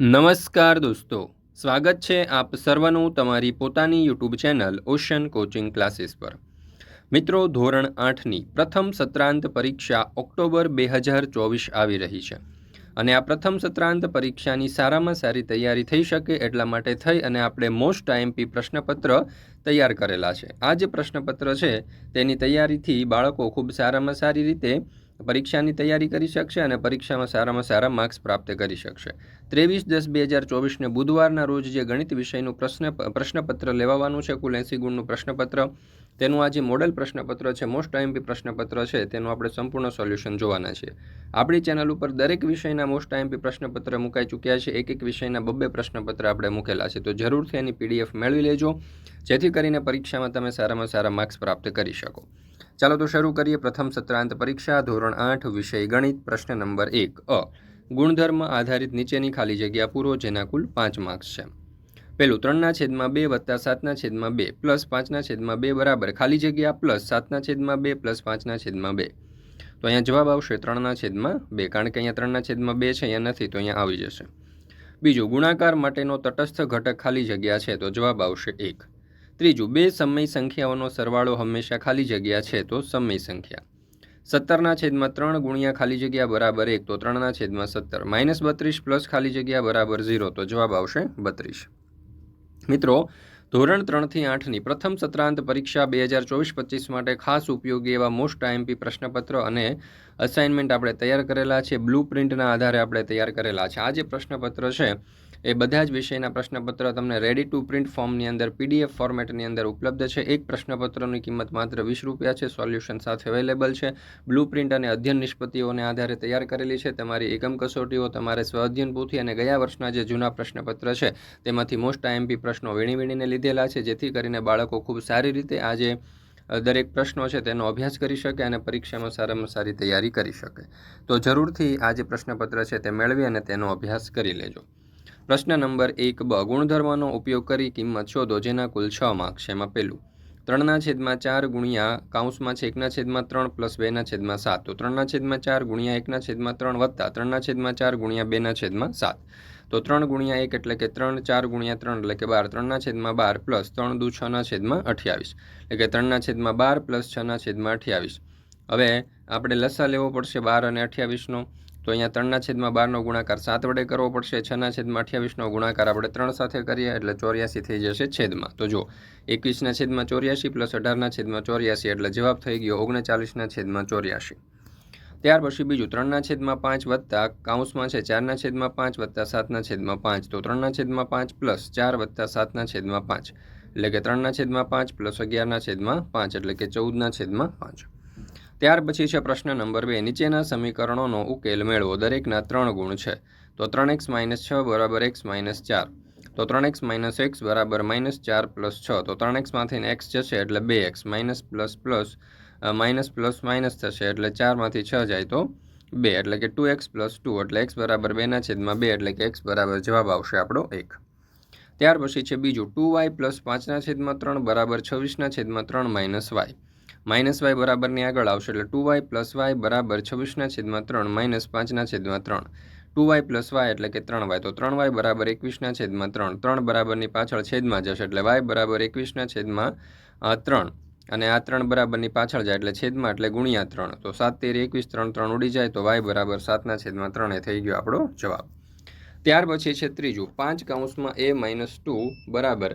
નમસ્કાર દોસ્તો, સ્વાગત છે આપ સર્વનું તમારી પોતાની YouTube channel ocean coaching classes પર. મિત્રો, ધોરણ આઠની પ્રથમ સત્રાંત પરીક્ષા ઓક્ટોબર બે હજાર ચોવીસ આવી રહી છે. અને આ પ્રથમ સત્રાંત પરીક્ષાની સારામાં સારી તૈયારી થઈ શકે એટલા માટે થઈ અને આપણે મોસ્ટ આઈએમપી પ્રશ્નપત્ર તૈયાર કરેલા છે. આ જે પ્રશ્નપત્ર છે, તેની તૈયારીથી બાળકો ખૂબ સારામાં સારી રીતે પરીક્ષાની તૈયારી કરી શકશે અને પરીક્ષામાં સારામાં સારા માર્ક્સ પ્રાપ્ત કરી શકશે. ત્રેવીસ દસ બે હજાર ચોવીસને બુધવારના રોજ જે ગણિત વિષયનું પ્રશ્ન પ્રશ્નપત્ર લેવાનું છે, કુલ એંસી ગુણનું પ્રશ્નપત્ર. તેનું આ જે મોડેલ પ્રશ્નપત્ર છે, મોસ્ટ આઈએમપી પ્રશ્નપત્ર છે, તેનું આપણે સંપૂર્ણ સોલ્યુશન જોવાના છે આપણી ચેનલ ઉપર દરેક વિષયના મોસ્ટ આઈએમપી પ્રશ્નપત્ર મુકાઈ ચૂક્યા છે. એક એક વિષયના બબ્બે પ્રશ્નપત્ર આપણે મૂકેલા છે. તો જરૂરથી એની પીડીએફ મેળવી લેજો. જેથી કરીને પરીક્ષામાં તમે સારામાં સારા માર્ક્સ પ્રાપ્ત કરી શકો. ચાલો તો શરૂ કરીએ પ્રથમ સત્રાંત પરીક્ષા, ધોરણ આઠ, વિષય ગણિત, પ્રશ્ન નંબર એક, અ. ગુણધર્મ આધારિત નીચેની ખાલી જગ્યા પૂરો, જેના કુલ પાંચ માર્ક્સ છે. પેલું ત્રણના છેદમાં બે વત્તા સાતના છેદમાં બે, પ્લસ પાંચના છેદમાં બે બરાબર, ખાલી જગ્યા પ્લસ સાતના છેદમાં બે, પ્લસ પાંચના છેદમાં બે. તો અહીંયા જવાબ આવશે ત્રણના છેદમાં બે, કારણ કે અહીંયા ત્રણના છેદમાં બે છે, અહીંયા નથી, તો અહીંયા આવી જશે. બીજું, ગુણાકાર માટેનો તટસ્થ ઘટક ખાલી જગ્યા છે, તો જવાબ આવશે એક. ત્રીજું, બે સમય સંખ્યાઓનો સરવાળો હંમેશા ખાલી જગ્યા છે તો સમય સંખ્યા. સત્તરના છેદમાં ત્રણ ગુણ્યા ખાલી જગ્યા બરાબર એક તો ત્રણના છેદમાં સત્તર. માઇનસ બત્રીસ પ્લસ ખાલી જગ્યા બરાબર ઝીરો તો જવાબ આવશે બત્રીસ. મિત્રો, ધોરણ ત્રણથી આઠની પ્રથમ સત્રાંત પરીક્ષા બે હજાર ચોવીસ પચીસ માટે ખાસ ઉપયોગી એવા મોસ્ટ આઈએમપી પ્રશ્નપત્ર અને અસાઇનમેન્ટ આપણે તૈયાર કરેલા છે. બ્લુ પ્રિન્ટના આધારે આપણે તૈયાર કરેલા છે. આ જે પ્રશ્નપત્ર છે એ બધા જ વિષયના પ્રશ્નપત્ર તમને રેડી ટુ પ્રિન્ટ ફોર્મની અંદર પીડીએફ ફોર્મેટની અંદર ઉપલબ્ધ છે. એક પ્રશ્નપત્રની કિંમત માત્ર વીસ રૂપિયા છે. સોલ્યુશન સાથે અવેલેબલ છે. બ્લુ પ્રિન્ટ અને અધ્યયન નિષ્પત્તિઓને આધારે તૈયાર કરેલી છે. તમારી એકમ કસોટીઓ, તમારે સ્વ પૂથી અને ગયા વર્ષના જે જૂના પ્રશ્નપત્ર છે, તેમાંથી મોસ્ટ આઈએમપી પ્રશ્નો વીણી વીણીને લીધેલા છે, જેથી કરીને બાળકો ખૂબ સારી રીતે આજે દરેક પ્રશ્નો છે તેનો અભ્યાસ કરી શકે અને પરીક્ષામાં સારામાં સારી તૈયારી કરી શકે. તો જરૂરથી આ જે પ્રશ્નપત્ર છે તે મેળવી અને તેનો અભ્યાસ કરી લેજો. પ્રશ્ન નંબર એક, બ, ગુણધર્મનો ઉપયોગ કરી કિંમત શોધો જેના કુલ છ માર્ક છે એમાં પહેલું ત્રણના છેદમાં ચાર ગુણ્યા કાઉન્સમાં છે, એકના છેદમાં ત્રણ પ્લસ બેના છેદમાં સાત. તો ત્રણના છેદમાં ચાર ગુણ્યા એકના છેદમાં ત્રણ વત્તા, ત્રણના છેદમાં ચાર ગુણ્યા બેના છેદમાં સાત. તો ત્રણ ગુણ્યા એક એટલે કે ત્રણ, ચાર ગુણ્યા ત્રણ એટલે કે બાર. ત્રણના છેદમાં બાર પ્લસ ત્રણ દુ છના છેદમાં અઠ્યાવીસ. એટલે કે ત્રણના છેદમાં બાર પ્લસ છના છેદમાં અઠ્યાવીસ. હવે આપણે લસા લેવો પડશે બાર અને અઠ્યાવીસનો. તો અહીંયા ત્રણના છેદમાં બારનો ગુણાકાર સાત વડે કરવો પડશે, છના છેદમાં અઠ્યાવીસનો ગુણાકાર આપણે ત્રણ સાથે કરીએ એટલે ચોર્યાસી થઈ જશે છેદમાં. તો જો એકવીસના છેદમાં ચોર્યાસી પ્લસ અઢારના છેદમાં ચોર્યાસી એટલે જવાબ થઈ ગયો ઓગણચાલીસના છેદમાં ચોર્યાસી. ત્યાર પછી બીજું, ત્રણના છેદમાં પાંચ વત્તા કાઉન્સમાં છે ચારના છેદમાં પાંચ વત્તા સાતના છેદમાં પાંચ. તો ત્રણના છેદમાં પાંચ પ્લસ ચાર વત્તા સાતના છેદમાં પાંચ. એટલે કે ત્રણના છેદમાં પાંચ પ્લસ અગિયારના છેદમાં પાંચ એટલે કે ચૌદના છેદમાં પાંચ. ત્યાર પછી છે પ્રશ્ન નંબર બે. નીચેના સમીકરણોનો ઉકેલ મેળવો. દરેકના ત્રણ ગુણ છે. તો ત્રણ એક્સ માઇનસ છ બરાબર એક્સ માઇનસ ચાર. તો ત્રણ એક્સ માઇનસ એક્સ બરાબર માઇનસ ચાર પ્લસ છ. તો ત્રણ એક્સમાંથી એક્સ જશે એટલે બે x minus plus plus minus plus minus થશે એટલે ચારમાંથી છ જાય તો બે. એટલે કે ટુ એક્સ પ્લસ ટુ. એટલે એક્સ બરાબર બેના છેદમાં બે એટલે કે એક્સ બરાબર જવાબ આવશે આપણો એક. ત્યાર પછી છે બીજું. ટુ વાય પ્લસ પાંચના છેદમાં ત્રણ બરાબર છવ્વીસના છેદમાં ત્રણ માઇનસ વાય. માઇનસ વાય બરાબરની આગળ આવશે એટલે ટુ વાય પ્લસ વાય બરાબર છવ્વીસના છેદમાં ત્રણ, માઇનસ પાંચના છેદમાં ત્રણ. ટુ વાય પ્લસ વાય એટલે કે ત્રણ વાય. તો ત્રણ વાય બરાબર એકવીસના છેદમાં ત્રણ. ત્રણ બરાબરની પાછળ છેદમાં જશે એટલે વાય બરાબર એકવીસના છેદમાં ત્રણ. અને આ ત્રણ બરાબરની પાછળ જાય એટલે છેદમાં એટલે ગુણ્યા ત્રણ. તો સાત તેર એકવીસ, ત્રણ ત્રણ ઉડી જાય તો વાય બરાબર સાતના છેદમાં ત્રણ એ થઈ ગયો આપણો જવાબ. ત્યાર પછી છે ત્રીજું. પાંચ કાઉન્સમાં એ માઇનસ ટુ બરાબર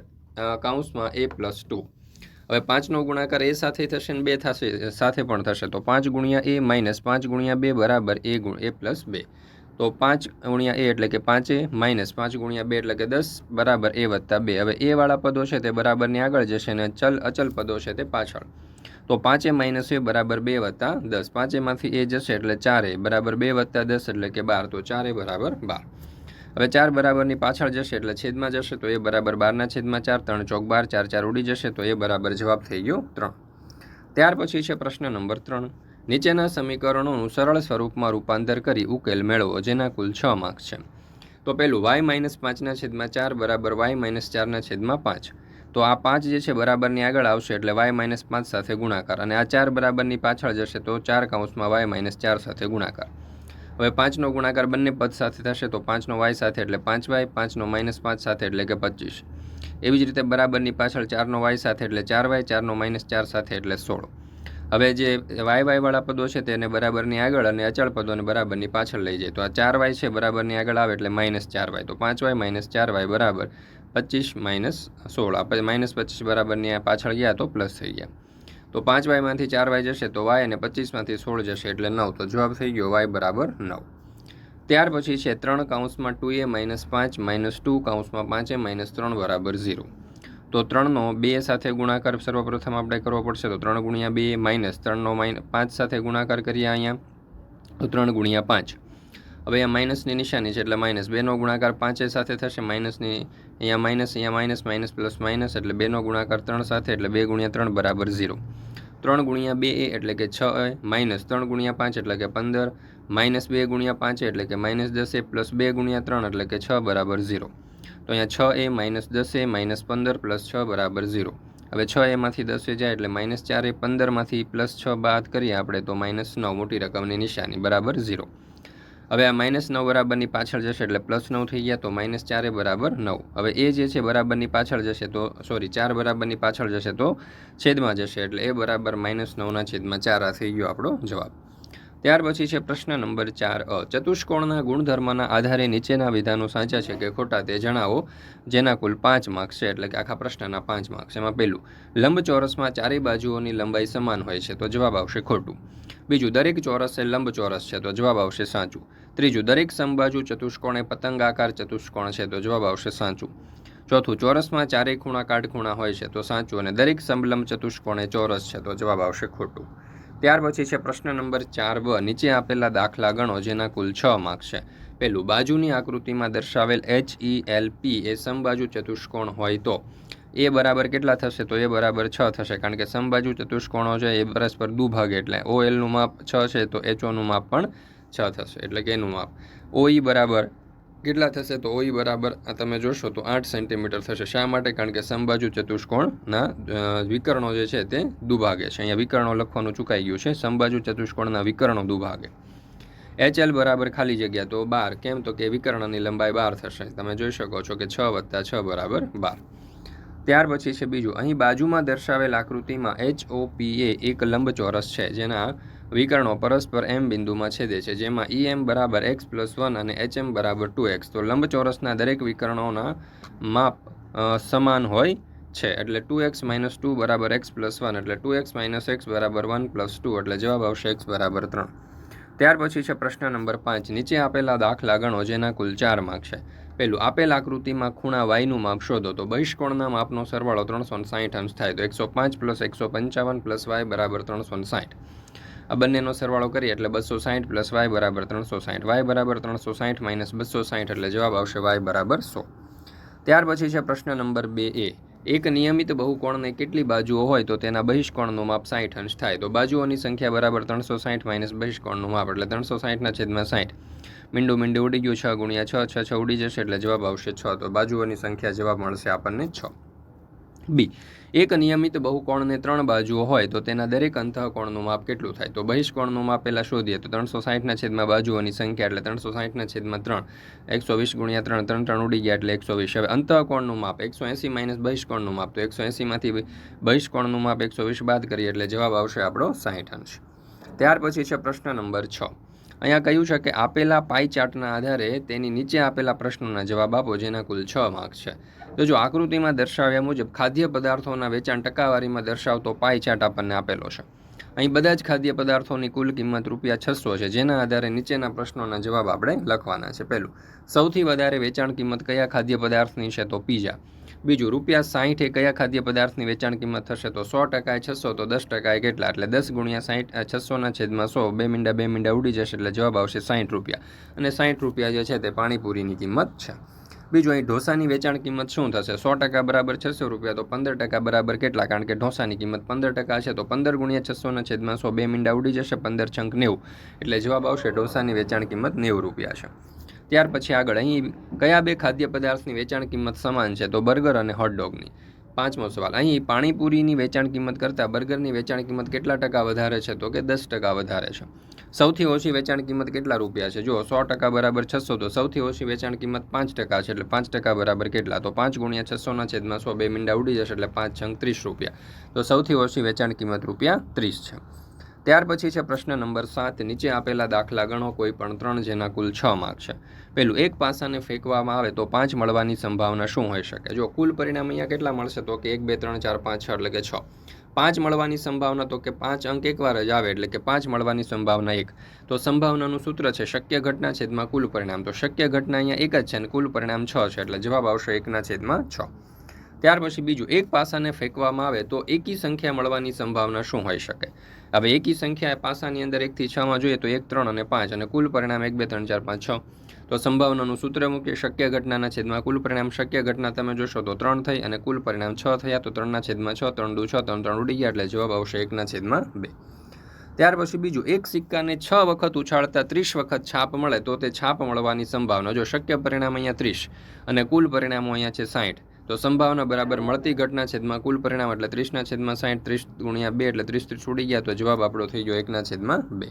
કાઉન્સમાં એ પ્લસ ટુ. હવે પાંચનો ગુણાકાર એ સાથે થશે ને બે થશે, સાથે પણ થશે. તો પાંચ ગુણ્યા એ માઇનસ પાંચ ગુણ્યા બે બરાબર એ ગુણ, એ પ્લસ બે. તો પાંચ ગુણ્યા એ એટલે કે પાંચે માઇનસ પાંચ ગુણ્યા બે એટલે કે દસ બરાબર એ વત્તા બે. હવે એવાળા પદો છે તે બરાબરની આગળ જશે ને ચલ, અચલ પદો છે તે પાછળ. તો પાંચે માઇનસ એ બરાબર બે વત્તા દસ. પાંચેમાંથી એ જશે એટલે ચારે બરાબર બે વત્તા દસ એટલે કે બાર. તો ચારે બરાબર બાર. હવે ચાર બરાબરની પાછળ જશે એટલે છેદમાં જશે તો એ બરાબર બારના છેદમાં ચાર, ત્રણ ચોક બાર, ચાર ચાર ઉડી જશે તો એ બરાબર જવાબ થઈ ગયો ત્રણ. ત્યાર પછી છે પ્રશ્ન નંબર ત્રણ. નીચેના સમીકરણોનું સરળ સ્વરૂપમાં રૂપાંતર કરી ઉકેલ મેળવો, જેના કુલ છ માર્ક્સ છે. તો પહેલું વાય માઇનસ પાંચના છેદમાં ચાર બરાબર વાય માઇનસ ચારના છેદમાં પાંચ. તો આ પાંચ જે છે બરાબરની આગળ આવશે એટલે વાય માઇનસ પાંચ સાથે ગુણાકાર. અને આ ચાર બરાબરની પાછળ જશે તો ચાર કાઉન્સમાં વાય માઇનસ ચાર સાથે ગુણાકાર. હવે પાંચનો ગુણાકાર બંને પદ સાથે થશે તો પાંચનો વાય સાથે એટલે પાંચ વાય, પાંચનો માઇનસ પાંચ સાથે એટલે કે પચીસ. એવી જ રીતે બરાબરની પાછળ ચારનો વાય સાથે એટલે ચાર વાય, ચારનો માઇનસ ચાર સાથે એટલે સોળ. હવે જે વાય વાયવાળા પદો છે તેને બરાબરની આગળ અને અચળ પદોને બરાબરની પાછળ લઈ જાય. તો આ ચાર વાય છે, બરાબરની આગળ આવે એટલે માઇનસ ચાર વાય. તો પાંચ વાય માઇનસ ચાર વાય બરાબર પચીસ માઇનસ સોળ. આપણે માઇનસ પચીસ બરાબરની પાછળ ગયા તો પ્લસ થઈ ગયા. તો પાંચ વાયમાંથી ચાર વાય જશે તો વાય અને પચીસમાંથી સોળ જશે એટલે નવ. તો જવાબ થઈ ગયો વાય બરાબર નવ. ત્યાર પછી છે ત્રણ કાઉન્સમાં ટુ એ માઇનસ પાંચ, માઇનસ ટુ કાઉન્સમાં પાંચે માઇનસ ત્રણ બરાબર ઝીરો. તો ત્રણનો બે સાથે ગુણાકાર સર્વપ્રથમ આપણે કરવો પડશે તો ત્રણ ગુણ્યા બે માઇનસ ત્રણનો માઇન પાંચ સાથે ગુણાકાર કરીએ અહીંયા. તો ત્રણ ગુણ્યા પાંચ. હવે અહીંયા માઇનસની નિશાની છે એટલે માઇનસ. બેનો ગુણાકાર પાંચે સાથે થશે, માઇનસની અહીંયા માઇનસ અહીંયા માઇનસ માઇનસ પ્લસ માઇનસ એટલે બેનો ગુણાકાર ત્રણ સાથે એટલે બે ગુણ્યા ત્રણ બરાબર ઝીરો. ત્રણ ગુણ્યા બે એ એટલે કે છ એ માઇનસ ત્રણ ગુણ્યા પાંચ એટલે કે પંદર. માઇનસ બે ગુણ્યા પાંચ એટલે કે માઇનસ દસ એ પ્લસ બે ગુણ્યા ત્રણ એટલે કે છ બરાબર ઝીરો. તો અહીંયા છ એ માઇનસ દસ એ માઇનસ પંદર પ્લસ છ બરાબર ઝીરો. હવે છ એમાંથી દસ એ જાય એટલે માઇનસ ચાર એ પંદરમાંથી પ્લસ છ બાદ કરીએ આપણે તો માઇનસ નવ મોટી રકમની નિશાની બરાબર ઝીરો. હવે આ માઇનસ નવ બરાબરની પાછળ જશે એટલે પ્લસ નવ થઈ ગયા તો માઇનસ ચારે બરાબર નવ. હવે એ જે છે બરાબરની પાછળ જશે તો સોરી ચાર બરાબરની પાછળ જશે તો છેદમાં જશે એટલે એ બરાબર માઇનસ નવના છેદમાં ચાર આ થઈ ગયો આપણો જવાબ. ત્યાર પછી છે પ્રશ્ન નંબર ચાર અ. ચતુષ્કોણના ગુણધર્મના આધારે નીચેના વિધાનો સાચા છે કે ખોટા તે જણાવો, જેના કુલ પાંચ માર્ક્સ છે એટલે કે આખા પ્રશ્નના પાંચ માર્ક્સ એમાં પહેલું, લંબચોરસમાં ચારેય બાજુઓની લંબાઈ સમાન હોય છે તો જવાબ આવશે ખોટું. બીજું, દરેક ચોરસ એ લંબચોરસ છે તો જવાબ આવશે સાચું. ત્રીજું, દરેક સમબાજુ ચતુષ્કોણ એ પતંગાકાર ચતુષ્કોણ છે, તો જવાબ આવશે સાચું. ચોથું, ચોરસમાં ચારેય ખૂણા કાટખૂણા હોય છે, તો સાચું, અને દરેક સમલંબ ચતુષ્કોણ ચોરસ છે, તો જવાબ આવશે ખોટું. ત્યાર પછી છે પ્રશ્ન નંબર ચાર બ, નીચે આપેલા દાખલા ગણો, જેના કુલ છ માર્ક છે. પહેલું, બાજુની આકૃતિમાં દર્શાવેલ એચ ઈ એલ પી એ સમબાજુ ચતુષ્કોણ હોય તો એ બરાબર કેટલા થશે? તો એ બરાબર છ થશે, કારણ કે સમબાજુ ચતુષ્કોણો છે, એ પરસ્પર દુભાગ, એટલે ઓ એલનું માપ છ છે, તો એચ ઓનું માપ પણ છ થશે, એટલે કે એનું માપ. ઓઈ બરાબર કેટલા થશે તો ઓઈ બરાબર આ તમે જોશો તો આઠ સેન્ટીમીટર થશે. શા માટે? કારણ કે સમબાજુ ચતુષ્કોણના વિકર્ણો જે છે તે દુભાગે છે. અહીંયા વિકર્ણો લખવાનું ચૂકાઈ ગયું છે. સમબાજુ ચતુષ્કોણના વિકર્ણો દુભાગે. એચ એલ બરાબર ખાલી જગ્યા તો બાર. કેમ? તો કે વિકર્ણની લંબાઈ બાર થશે. તમે જોઈ શકો છો કે છ વત્તા છ બરાબર બાર. ત્યાર પછી છે બીજું. અહીં બાજુમાં દર્શાવેલ આકૃતિમાં એચ ઓ પી એ એક લંબચોરસ છે. જેના વિકર્ણો પરસ્પર એમ બિંદુમાં છેદે છે, જેમાં ઈ એમ બરાબર એક્સ પ્લસ વન અને એચ એમ બરાબર ટુ એક્સ તો લંબચોરસના દરેક વિકર્ણોના માપ સમાન હોય છે. એટલે ટુ એક્સ માઇનસ ટુ બરાબર એક્સ પ્લસ વન એટલે ટુ એક્સ માઇનસ એક્સ બરાબર વન પ્લસ ટુ એટલે જવાબ આવશે એક્સ બરાબર ત્રણ. ત્યાર પછી છે પ્રશ્ન નંબર પાંચ. નીચે આપેલા દાખલા ગણો, જેના કુલ ચાર માર્ક છે. પહેલું, આપેલ આકૃતિમાં ખૂણા વાયનું માપ શોધો. તો બહિષ્કોણના માપનો સરવાળો ત્રણસો સાઠ અંશ થાય. તો એકસો પાંચ પ્લસ એકસો પંચાવન પ્લસ વાય બરાબર ત્રણસો સાઠ આ બંનેનો સરવાળો કરીએ એટલે બસો સાઠ પ્લસ વાય બરાબર ત્રણસો સાઠ વાય બરાબર ત્રણસો સાઠ માઇનસ બસો સાઠ એટલે જવાબ આવશે વાય બરાબર સો. ત્યાર પછી છે પ્રશ્ન નંબર બે એ. એક નિયમિત બહુકોણને કેટલી બાજુઓ હોય તો તેના બહિષ્કોણનું માપ સાઠ અંશ થાય. તો બાજુઓની સંખ્યા બરાબર ત્રણસો સાઠ માઇનસ બહિષ્કોણનું માપ એટલે ત્રણસો સાઠના છેદમાં સાઠ મીંડું મીંડું ઉડી ગયું છ ગુણ્યા છ છ છ ઉડી જશે એટલે જવાબ આવશે છ. તો બાજુઓની સંખ્યા જવાબ મળશે આપણને છ. બી. એક નિયમિત બહુકોણને ત્રણ બાજુઓ હોય તો તેના દરેક અંતઃકોણનું માપ કેટલું થાય? તો બહિષ્કોણનું માપ પહેલાં શોધીએ તો ત્રણસો સાઠના છેદમાં બાજુઓની સંખ્યા એટલે ત્રણસો સાઠના છેદમાં ત્રણ. એકસો વીસ ગુણ્યા ત્રણ ત્રણ ત્રણ ઉડી ગયા એટલે એકસો વીસ. હવે અંતઃકોણનું માપ એકસો એંસી માઇનસ બહિષ્કોણનું માપ. તો એકસો એંસીમાંથી બહિષ્કોણનું માપ એકસો વીસ બાદ કરીએ એટલે જવાબ આવશે આપણો સાઠ અંશ. ત્યાર પછી છે પ્રશ્ન નંબર છ. અહીંયા કહ્યું છે કે આપેલા પાઈ ચાર્ટના આધારે તેની નીચે આપેલા પ્રશ્નોના જવાબ આપો, જેના કુલ છ માર્ક છે. તો જો આકૃતિમાં દર્શાવ્યા મુજબ ખાદ્ય પદાર્થોના વેચાણ ટકાવારીમાં દર્શાવતો પાઈ ચાર્ટ આપણને આપેલો છે. અહીં બધા જ ખાદ્ય પદાર્થોની કુલ કિંમત રૂપિયા છસો છે, જેના આધારે નીચેના પ્રશ્નોના જવાબ આપણે લખવાના છે. પહેલું, સૌથી વધારે વેચાણ કિંમત કયા ખાદ્ય પદાર્થની છે? તો પીઝા. બીજું, રૂપિયા સાહીઠ એ કયા ખાદ્ય પદાર્થની વેચાણ કિંમત થશે? તો સો ટકાએ છસો, તો દસ ટકાએ કેટલા? એટલે દસ ગુણ્યા સાહીઠ છસોના છેદમાં સો. બે મીંડા બે મીંડા ઉડી જશે, એટલે જવાબ આવશે સાહીઠ રૂપિયા. અને સાહીઠ રૂપિયા જે છે તે પાણીપુરીની કિંમત છે. બીજું, અહીં ઢોસાની વેચાણ કિંમત શું થશે? સો ટકા બરાબર છસો રૂપિયા, તો પંદર ટકા બરાબર કેટલા? કારણ કે ઢોસાની કિંમત પંદર ટકા છે, તો પંદર ગુણ્યા છસોના છેદમાં સો, બે મીંડા ઉડી જશે, પંદર છંક નેવું. એટલે જવાબ આવશે ઢોસાની વેચાણ કિંમત નેવું રૂપિયા છે. ત્યાર પછી આગળ અહીં કયા બે ખાદ્ય પદાર્થની વેચાણ કિંમત સમાન છે? તો બર્ગર અને હોટડોગની પાંચમો સવાલ, અહીં પાણીપુરીની વેચાણ કિંમત કરતાં બર્ગરની વેચાણ કિંમત કેટલા ટકા વધારે છે? તો કે દસ ટકા વધારે છે. સૌથી ઓછી વેચાણ કિંમત કેટલા રૂપિયા છે? જો સો ટકા બરાબર છસો, તો સૌથી ઓછી વેચાણ કિંમત પાંચ ટકા છે. એટલે પાંચ ટકા બરાબર કેટલા? તો પાંચ ગુણ્યા છસોના છેદમાં સો, બે મીંડા ઉડી જશે, એટલે પાંચ છંગ ત્રીસ રૂપિયા. તો સૌથી ઓછી વેચાણ કિંમત રૂપિયા ત્રીસ છે. ત્યાર પછી છે પ્રશ્ન નંબર સાત. નીચે આપેલા દાખલા ગણો. કોઈ પણ ત્રણ જેના કુલ છ માર્ક છે. પેલું, એક પાસાને ફેંકવામાં આવે તો પાંચ મળવાની સંભાવના શું હોઈ શકે? જો કુલ પરિણામ અહીંયા કેટલા મળશે? તો કે એક, બે, ત્રણ, ચાર, પાંચ, છ એટલે કે છ. પાંચ મળવાની સંભાવના તો કે પાંચ અંક એકવાર જ આવે એટલે કે પાંચ મળવાની સંભાવના એક. તો સંભાવનાનું સૂત્ર છે શક્ય ઘટના છેદમાં કુલ પરિણામ. તો શક્ય ઘટના અહીંયા એક જ છે અને કુલ પરિણામ છ છે એટલે જવાબ આવશે એકના છેદમાં છ. ત્યાર પછી બીજું, એક પાસાને ફેંકવામાં આવે તો એકી સંખ્યા મળવાની સંભાવના શું હોઈ શકે? હવે એકી સંખ્યા પાસાની અંદર એકથી છમાં જોઈએ તો એક, ત્રણ અને પાંચ અને કુલ પરિણામ એક, બે, ત્રણ, ચાર, પાંચ, છ. તો સંભાવનાનું સૂત્ર મૂકીએ, શક્ય ઘટનાના છેદમાં કુલ પરિણામ, શક્ય ઘટના તમે જોશો તો ત્રણ થઈ અને કુલ પરિણામ છ થયા તો ત્રણના છેદમાં છ, ત્રણ દુ છ, ત્રણ ત્રણ ઉડી ગયા એટલે જવાબ આવશે એકના છેદમાં બે. ત્યાર પછી બીજું, એક સિક્કાને છ વખત ઉછાળતા ત્રીસ વખત છાપ મળે તો તે છાપ મળવાની સંભાવના. જો શક્ય પરિણામ અહીંયા ત્રીસ અને કુલ પરિણામો અહીંયા છે સાઠ તો સંભાવના બરાબર મળતી ઘટના છેદમાં કુલ પરિણામ એટલે ત્રીસના છેદમાં સાઠ ત્રીસ ગુણ્યા બે એટલે ત્રીસ ત્રીસ ઉડી ગયા તો જવાબ આપણો થઈ ગયો એકના છેદમાં બે.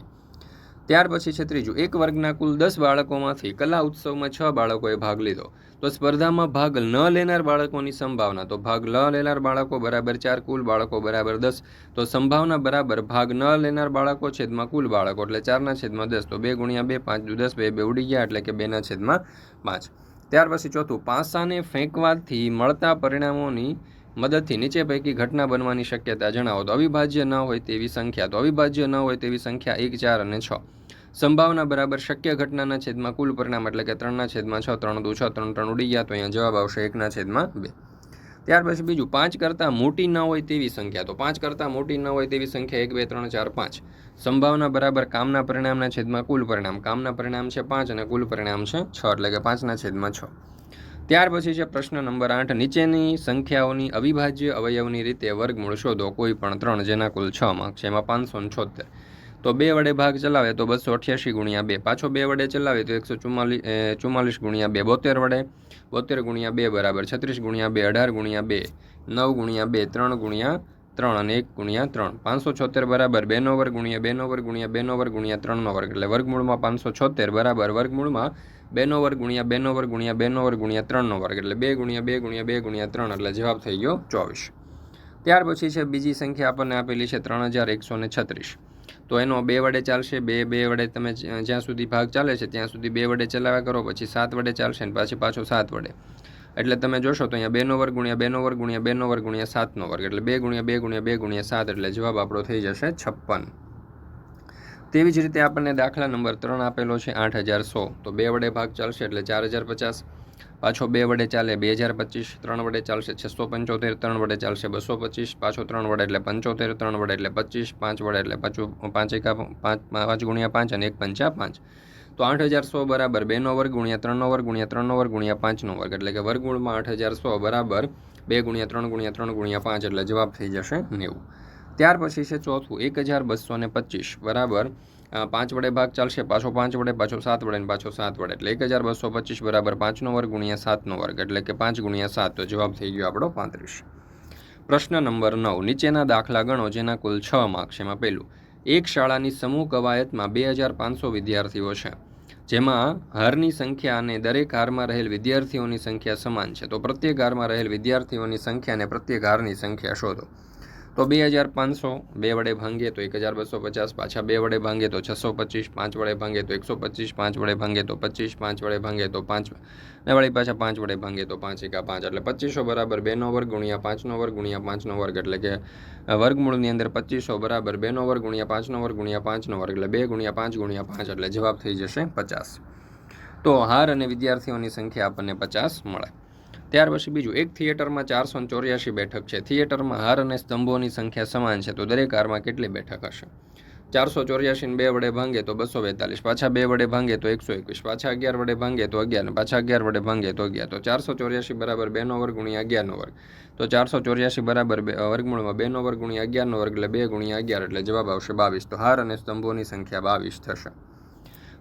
ત્યાર પછી છે ત્રીજું, એક વર્ગના કુલ દસ બાળકોમાંથી કલા ઉત્સવમાં છ બાળકોએ ભાગ લીધો. તો સ્પર્ધામાં ભાગ ન લેનાર બાળકોની સંભાવના, તો ભાગ ન લેનાર બાળકો બરાબર ચાર, કુલ બાળકો બરાબર દસ. તો સંભાવના બરાબર ભાગ ન લેનાર બાળકો છેદમાં કુલ બાળકો એટલે ચારના છેદમાં દસ, તો બે ગુણ્યા બે, પાંચ દસ, બે બે ઉડી ગયા એટલે કે બેના છેદમાં પાંચ. ત્યાર પછી ચોથું, પાસાને ફેંકવાથી મળતા પરિણામોની મદદથી નીચે પૈકી ઘટના બનવાની શક્યતા જણાવો. તો અવિભાજ્ય ન હોય તેવી સંખ્યા. તો અવિભાજ્ય ન હોય તેવી સંખ્યા એક, ચાર અને છ. સંભાવના બરાબર શક્ય ઘટનાના છેદમાં કુલ પરિણામ એટલે કે ત્રણના છેદમાં છ, ત્રણ દુ છ, ત્રણ ત્રણ ઉડી ગયા તો અહીંયા જવાબ આવશે એકના છેદમાં બે. ત્યાર પછી બીજું, પાંચ કરતાં મોટી ન હોય તેવી સંખ્યા. તો પાંચ કરતાં મોટી ન હોય તેવી સંખ્યા એક, બે, ત્રણ, ચાર, પાંચ. સંભાવના બરાબર કામના પરિણામના છેદમાં કુલ પરિણામ. કામના પરિણામ છે પાંચ અને કુલ પરિણામ છે છ, એટલે કે પાંચના છેદમાં છ. ત્યાર પછી છે પ્રશ્ન નંબર આઠ. નીચેની સંખ્યાઓની અવિભાજ્ય અવયવની રીતે વર્ગમૂળ શોધો. કોઈ પણ ત્રણ, જેના કુલ છ માર્ક છે, એમાં પાંચસો છોતેર. તો બે વડે ભાગ ચલાવે તો બસો અઠ્યાસી ગુણ્યા બે. પાછો બે વડે ચલાવે તો એકસો ચુમ્માલીસ ચુમ્માલીસ ગુણ્યા બે. બોતેર વડે, બોતેર ગુણ્યા બે બરાબર. છત્રીસ ગુણ્યા બે, અઢાર ગુણ્યા બે, નવ ગુણ્યા બે, ત્રણ ગુણ્યા ત્રણ અને એક ગુણ્યા ત્રણ. પાંચસો છોતેર બરાબર બેનો વર્ગ ગુણ્યા બેનો વર્ગ ગુણ્યા બેનો વર્ગ ગુણ્યા ત્રણનો વર્ગ. એટલે વર્ગમૂળમાં પાંચસો છોતેર બરાબર, વર્ગમૂળમાં બેનો વર્ગ ગુણ્યા બેનો વર્ગ ગુણ્યા બેનો વર્ગ ગુણ્યા ત્રણનો વર્ગ. એટલે બે ગુણ્યા બે ગુણ્યા બે ગુણ્યા ત્રણ, એટલે જવાબ થઈ ગયો ચોવીસ. ત્યાર પછી છે બીજી સંખ્યા આપણને આપેલી છે ત્રણ હજાર એકસો ને છત્રીસ. તો એનો બે વડે ચાલશે, બે બે વડે તમે જ્યાં સુધી ભાગ ચાલે છે ત્યાં સુધી બે વડે ચલાવ્યા કરો, પછી સાત વડે ચાલશે ને પાછી પાછો સાત વડે. એટલે તમે જોશો તો અહીંયા બેનો વર્ગ ગુણ્યા બેનો વર્ગ ગુણ્યા બેનો વર્ગ ગુણ્યા સાતનો વર્ગ, એટલે બે ગુણ્યા બે ગુણ્યા બે ગુણ્યા સાત, એટલે જવાબ આપણો થઈ જશે છપ્પન. તેવી જ રીતે આપણને દાખલા નંબર ત્રણ આપેલો છે આઠ હજાર સો, તો બે વડે ભાગ ચાલશે એટલે ચાર હજાર પચાસ. પાછો બે વડે ચાલે, બે હજાર પચીસ ત્રણ વડે ચાલશે, છસો પંચોતેર ત્રણ વડે ચાલશે, બસો પચીસ, પાછો ત્રણ વડે એટલે પંચોતેર, ત્રણ વડે એટલે પચીસ, પાંચ વડે એટલે પાછું પાંચ એકા પાંચ પાંચ ગુણ્યા પાંચ અને એક પંચા પાંચ. તો આઠ હજાર સો બરાબર બેનો વર્ગ ગુણ્યા ત્રણનો વર્ગ ગુણ્યા ત્રણનો વર્ગ ગુણ્યા પાંચનો વર્ગ. એટલે કે વર્ગમૂળમાં આઠ હજાર સો બરાબર બે ગુણ્યા ત્રણ ગુણ્યા ત્રણ ગુણ્યા પાંચ એટલે જવાબ થઈ જશે નેવું. ત્યાર પછી છે ચોથું, એક હજાર બસો ને પચીસ. બરાબર? પાંચ વડે ભાગ ચાલશે, પાછો પાંચ વડે, પાછો સાત વડે પાછો સાત વડે. એટલે એક હજાર બસો પચીસ બરાબર પાંચનો વર્ગ ગુણ્યા સાતનો વર્ગ, એટલે કે પાંચ ગુણ્યા સાત, તો જવાબ થઈ ગયો આપણો પાંત્રીસ. પ્રશ્ન નંબર નવ, નીચેના દાખલા ગણો જેના કુલ છ માર્ક્સ એમાં પહેલું. એક શાળાની સમૂહ કવાયતમાં બે હજાર પાંચસો વિદ્યાર્થીઓ છે, જેમાં હારની સંખ્યા અને દરેક હારમાં રહેલ વિદ્યાર્થીઓની સંખ્યા સમાન છે. તો પ્રત્યેક હારમાં રહેલ વિદ્યાર્થીઓની સંખ્યા અને પ્રત્યેક હારની સંખ્યા શોધો. તો બે હજાર પાંચસો, બે વડે ભાંગીએ તો એક હજાર બસો પચાસ, પાછા બે વડે ભાંગે તો છસો પચીસ, પાંચ વડે ભાંગે તો એકસો પચીસ, પાંચ વડે ભાંગે તો પચીસ, પાંચ વડે ભાંગે તો પાંચ, ને વળી પાછા પાંચ વડે ભાંગે તો પાંચ એકા પાંચ. એટલે પચીસો બરાબર બેનો વર્ગ ગુણ્યા પાંચનો વર્ગ ગુણ્યા પાંચનો વર્ગ. એટલે કે વર્ગમૂળની અંદર પચીસો બરાબર બેનો વર્ગ ગુણ્યા પાંચનો વર્ગ ગુણ્યા પાંચનો વર્ગ. એટલે બે ગુણ્યા પાંચ ગુણ્યા પાંચ, એટલે જવાબ થઈ જશે પચાસ. તો હાર અને વિદ્યાર્થીઓની સંખ્યા આપણને પચાસ મળે. ત્યાર પછી બીજું, એક થિયેટરમાં ચારસો ચોર્યાસી બેઠક છે. થિયેટરમાં હાર અને સ્તંભોની સંખ્યા સમાન છે, તો દરેક હારમાં કેટલી બેઠક હશે? ચારસો ચોર્યાસીને બે વડે ભાંગે તો બસો બેતાલીસ, પાછા બે વડે ભાંગે તો એકસો એકવીસ, પાછા અગિયાર વડે ભાંગે તો અગિયાર પાછા અગિયાર વડે ભાંગે તો અગિયાર, તો ચારસો ચોર્યાસી બરાબર બેનો વર્ગ ગુણ્યા અગિયારનો વર્ગ, તો ચારસો ચોર્યાસી બરાબર બે વર્ગમૂળમાં બેનો વર્ગ ગુણ્યા અગિયારનો વર્ગ એટલે બે ગુણ્યા અગિયાર એટલે જવાબ આવશે બાવીસ, તો હાર અને સ્તંભોની સંખ્યા બાવીસ થશે.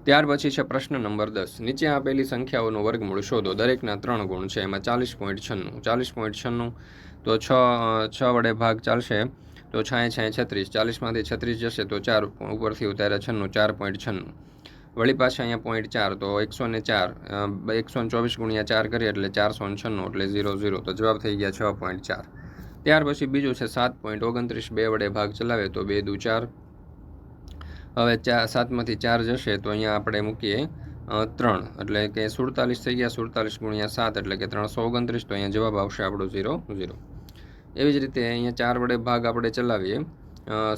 ત્યાર પછી છે પ્રશ્ન નંબર દસ. નીચે આપેલી સંખ્યાઓનું વર્ગમૂળ શોધો. દરેકના ત્રણ ગુણ છે. એમાં ચાલીસ પોઈન્ટ છન્નું. ચાલીસ પોઈન્ટ છન્નું, તો છ છ વડે ભાગ ચાલશે, તો છાંય છાંય, છત્રીસ. ચાલીસમાંથી છત્રીસ જશે, તો ચાર ઉપરથી ઉતારે છન્નું, ચાર પોઈન્ટ છન્નું. વળી પાછા અહીંયા પોઈન્ટ ચાર, તો એકસો ને ચાર. એકસો ને ચોવીસ ગુણ્યા ચાર કરીએ એટલે ચારસો ને છન્નું, એટલે ઝીરો ઝીરો. તો જવાબ થઈ ગયા છ પોઈન્ટ ચાર. ત્યાર પછી બીજું છે સાત પોઈન્ટ ઓગણત્રીસ. બે વડે ભાગ ચલાવે તો બે દુ ચાર. હવે ચાર સાતમાંથી ચાર જશે તો અહીંયા આપણે મૂકીએ ત્રણ. એટલે કે સુડતાલીસ થઈ ગયા, સુડતાલીસ ગુણ્યા સાત, એટલે કે ત્રણસો ઓગણત્રીસ, તો અહીંયા જવાબ આવશે આપણો ઝીરો ઝીરો. એવી જ રીતે અહીંયા ચાર વડે ભાગ આપણે ચલાવીએ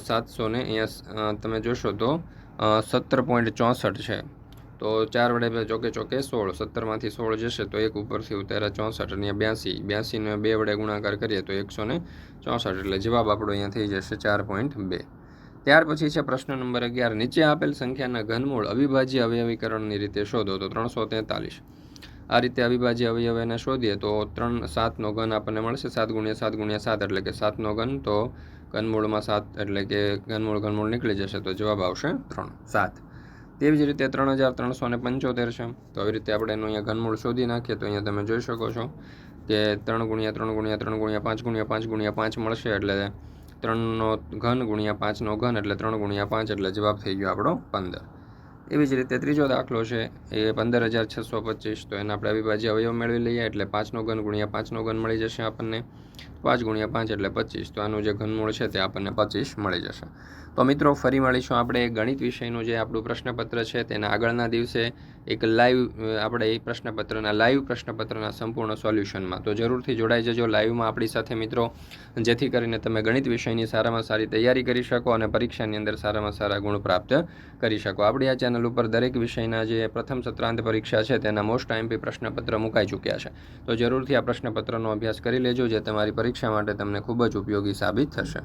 સાતસો ને અહીંયા તમે જોશો તો સત્તર પોઈન્ટ ચોસઠ છે. તો ચાર વડે ચોકે ચોકે સોળ, સત્તરમાંથી સોળ જશે, તો એક ઉપરથી ઉતાર્યા ચોસઠ, અને બ્યાસી. બ્યાસીને બે વડે ગુણાકાર કરીએ, તો એકસો ચોસઠ, એટલે જવાબ આપણો અહીંયા થઈ જશે ચાર પોઈન્ટ બે. ત્યાર પછી છે પ્રશ્ન નંબર અગિયાર. નીચે આપેલ સંખ્યાના ઘનમૂળ અવિભાજ્ય અવયવીકરણની રીતે શોધો તો ત્રણસો તેતાલીસ. આ રીતે અવિભાજ્ય અવયવને શોધીએ તો ત્રણ સાતનો ઘન આપણને મળશે. સાત ગુણ્યા સાત ગુણ્યા સાત એટલે કે સાતનો ઘન તો ઘનમૂળમાં સાત એટલે કે ઘનમૂળ ઘનમૂળ નીકળી જશે તો જવાબ આવશે ત્રણ. સાત. તેવી જ રીતે ત્રણ હજાર ત્રણસો ને પંચોતેર છે. તો આવી રીતે આપણે એનું અહીંયા ઘનમૂળ શોધી નાખીએ તો અહીંયા તમે જોઈ શકો છો કે ત્રણ ગુણ્યા ત્રણ ગુણ્યા ત્રણ ગુણ્યા પાંચ ગુણ્યા પાંચ ગુણ્યા પાંચ મળશે એટલે ત્રણનો ઘન ગુણ્યા પાંચનો ઘન એટલે ત્રણ ગુણ્યા પાંચ એટલે જવાબ થઈ ગયો આપણો પંદર. એવી જ રીતે ત્રીજો દાખલો છે એ પંદર હજાર છસો પચીસ. તો એને આપણે અવિભાજ્ય અવયવ મેળવી લઈએ એટલે પાંચનો ઘન ગુણ્યા પાંચનો ઘન મળી જશે આપણને. પાંચ ગુણ્યા પાંચ એટલે પચીસ. તો આનું જે ઘનમૂળ છે તે આપણને પચીસ મળી જશે. તો મિત્રો, ફરી મળીશું આપણે ગણિત વિષયનું જે આપણું પ્રશ્નપત્ર છે તેના આગળના દિવસે એક લાઈવ આપણે એ પ્રશ્નપત્રના, લાઈવ પ્રશ્નપત્રના સંપૂર્ણ સોલ્યુશનમાં. તો જરૂરથી જોડાઈ જજો લાઈવમાં આપણી સાથે મિત્રો. જેથી કરીને તમે ગણિત વિષયની સારામાં સારી તૈયારી કરી શકો અને પરીક્ષાની અંદર સારામાં સારા ગુણ પ્રાપ્ત કરી શકો. આપણી આ ચેનલ ઉપર દરેક વિષયના જે પ્રથમ સત્રાંત પરીક્ષા છે તેના મોસ્ટ આઈમ્પી પ્રશ્નપત્ર મુકાઈ ચૂક્યા છે. તો જરૂરથી આ પ્રશ્નપત્રનો અભ્યાસ કરી લેજો, જે તમારી પરીક્ષા માટે તમને ખૂબ જ ઉપયોગી સાબિત થશે.